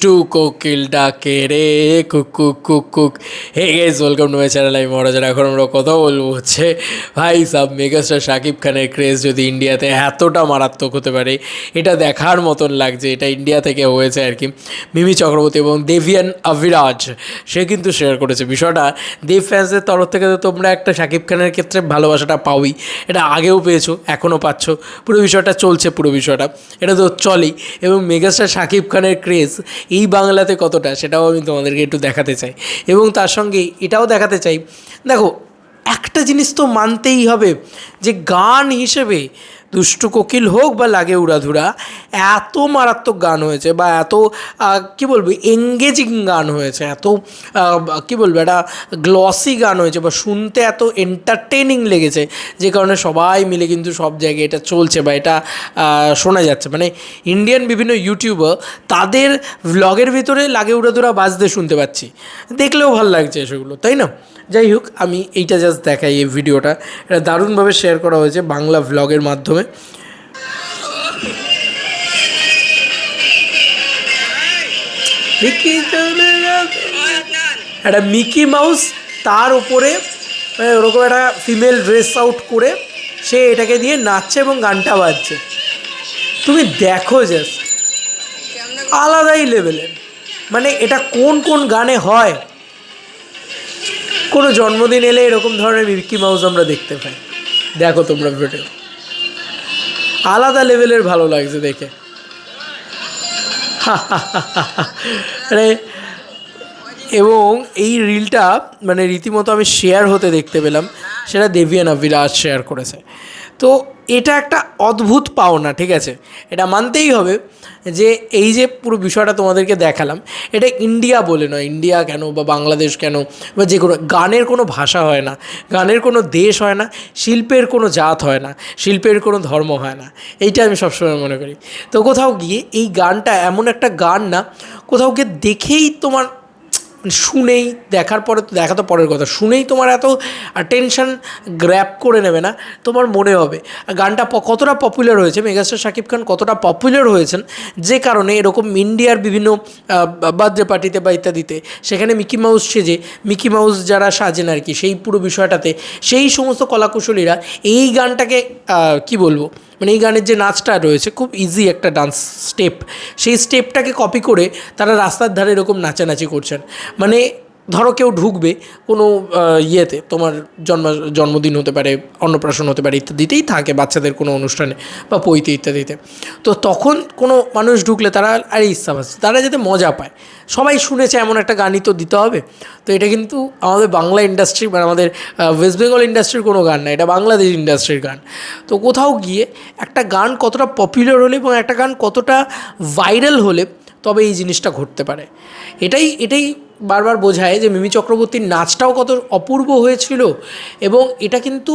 দুষ্টু কোকিল ডাকে রে, কুক cook hey guys welcome to my channel আমি মহারাজার এখন আমরা কথা বলব হচ্ছে, ভাই সাব মেগাস্টার শাকিব খানের ক্রেজ যদি ইন্ডিয়াতে এতটা মারাত্মক হতে পারে, এটা দেখার মতন লাগছে, এটা ইন্ডিয়া থেকে হয়েছে আর কি। মিমি চক্রবর্তী এবং দেভিয়ান অভিরাজ, সে কিন্তু শেয়ার করেছে। বিষয়টা, দেব ফ্যান্সদের তরফ থেকে তো তোমরা একটা শাকিব খানের ক্ষেত্রে ভালোবাসাটা পাওই। এটা আগেও পেয়েছ, এখনও পাচ্ছ। পুরো বিষয়টা চলছে, পুরো বিষয়টা। এটা তো চলেই। এবং মেগাস্টার শাকিব খানের ক্রেজ এই বাংলাতে কতটা, সেটাও আমি তোমাদেরকে একটু দেখাতে চাই। এবং তার সঙ্গে এটাও দেখাতে চাই, দেখো, একটা জিনিস তো মানতেই হবে যে গান হিসেবে দুষ্টু কোকিল হোক বা লাগে উড়াধুরা, এত মারাত্মক গান হয়েছে বা এত কি বলব এঙ্গেজিং গান হয়েছে, এত কি বলব, একটা গ্লসি গান হয়েছে বা শুনতে এত এন্টারটেনিং লেগেছে যে কারণে সবাই মিলে কিন্তু সব জায়গায় এটা চলছে বা এটা শোনা যাচ্ছে। মানে ইন্ডিয়ান বিভিন্ন ইউটিউবার তাদের ভ্লগের ভিতরে লাগে উড়াধুরা বাজতে শুনতে পাচ্ছি। দেখলেও ভালো লাগছে সেগুলো তাই না? যাই হোক, আমি এইটা জাস্ট দেখাই এই ভিডিওটা। এটা দারুণভাবে শেয়ার করা হয়েছে বাংলা ভ্লগের মাধ্যমে। মিকি একটা মিকি মাউস তার উপরে ওরকম একটা ফিমেল ড্রেস আউট করে সে এটাকে দিয়ে নাচছে এবং গানটা বাজছে। তুমি দেখো জাস্ট আলাদাই লেভেলের মানে এটা কোন কোন গানে হয়? কোনো জন্মদিন এলে এরকম ধরনের মিকি মাউস আমরা দেখতে পাই। দেখো তোমরা ভিডিও আলাদা লেভেলের ভালো লাগছে দেখে। মানে এবং এই রিলটা মানে রীতিমতো আমি শেয়ার হতে দেখতে পেলাম, সেটা দেবিয়ানা বিরাজ শেয়ার করেছে। তো এটা একটা অদ্ভুত পাওনা, ঠিক আছে? এটা মানতেই হবে যে এই যে পুরো বিষয়টা তোমাদেরকে দেখালাম, এটা ইন্ডিয়া বলে নয়, ইন্ডিয়া কেন বা বাংলাদেশ কেন বা যে কোনো, গানের কোনো ভাষা হয় না, গানের কোনো দেশ হয় না, শিল্পের কোনো জাত হয় না, শিল্পের কোনো ধর্ম হয় না, এইটা আমি সবসময় মনে করি। তো কোথাও গিয়ে এই গানটা এমন একটা গান না, কোথাও গিয়ে দেখেই তোমার শুনেই, দেখার পরে তো, দেখা তো পরের কথা, শুনেই তোমার এত টেনশন গ্র্যাপ করে নেবে না, তোমার মনে হবে। গানটা কতটা পপুলার হয়েছে, মেগাস্টার শাকিব খান কতটা পপুলার হয়েছেন, যে কারণে এরকম ইন্ডিয়ার বিভিন্ন বার্থডে পার্টিতে বা ইত্যাদিতে, সেখানে মিকি মাউস সেজে, মিকি মাউস যারা সাজেন আর কি, সেই পুরো বিষয়টাতে, সেই সমস্ত কলাকুশলীরা এই গানটাকে কি বলব মানে এই গানের যে নাচটা রয়েছে, খুব ইজি একটা ডান্স স্টেপ সেই স্টেপটাকে কপি করে তারা রাস্তার ধারে এরকম নাচানাচি করছেন। মানে ধরো কেউ ঢুকবে কোনো ইয়েতে তোমার জন্ম, জন্মদিন হতে পারে, অন্নপ্রাশন হতে পারে ইত্যাদিতেই থাকে বাচ্চাদের কোনো অনুষ্ঠানে বা পৈতে ইত্যাদিতে। তো তখন কোনো মানুষ ঢুকলে তারা আরে ইচ্ছা পাচ্ছে তারা যাতে মজা পায়। সবাই শুনেছে এমন একটা গানই তো দিতে হবে। তো এটা কিন্তু আমাদের বাংলা ইন্ডাস্ট্রি মানে আমাদের ওয়েস্ট বেঙ্গল ইন্ডাস্ট্রির কোনো গান না, এটা বাংলাদেশ ইন্ডাস্ট্রির গান। তো কোথাও গিয়ে একটা গান কতটা পপুলার হলে এবং একটা গান কতটা ভাইরাল হলে তবে এই জিনিসটা ঘটতে পারে। এটাই এটাই বারবার বোঝায় যে মিমি চক্রবর্তীর নাচটাও কত অপূর্ব হয়েছিল এবং এটা কিন্তু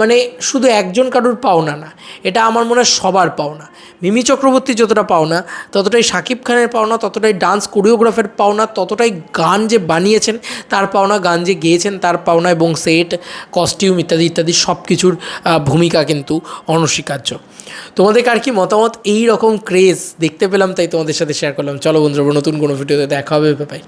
মানে শুধু একজন কারুর পাওনা না, এটা আমার মনে হয় সবার পাওনা। মিমি চক্রবর্তী যতটা পাওনা, ততটাই শাকিব খানের পাওনা, ততটাই ডান্স কোরিওগ্রাফের পাওনা, ততটাই গান যে বানিয়েছেন, তার পাওনা, গান যে গেয়েছেন, তার পাওনা এবং সেট, কস্টিউম ইত্যাদি ইত্যাদি সব কিছুর ভূমিকা কিন্তু অনস্বীকার্য। তোমাদের কার কি মতামত? এই রকম ক্রেজ দেখতে পেলাম, তাই তোমাদের সাথে শেয়ার করলাম। চলো বন্ধুরা নতুন কোনো ভিডিওতে দেখা হবে বাই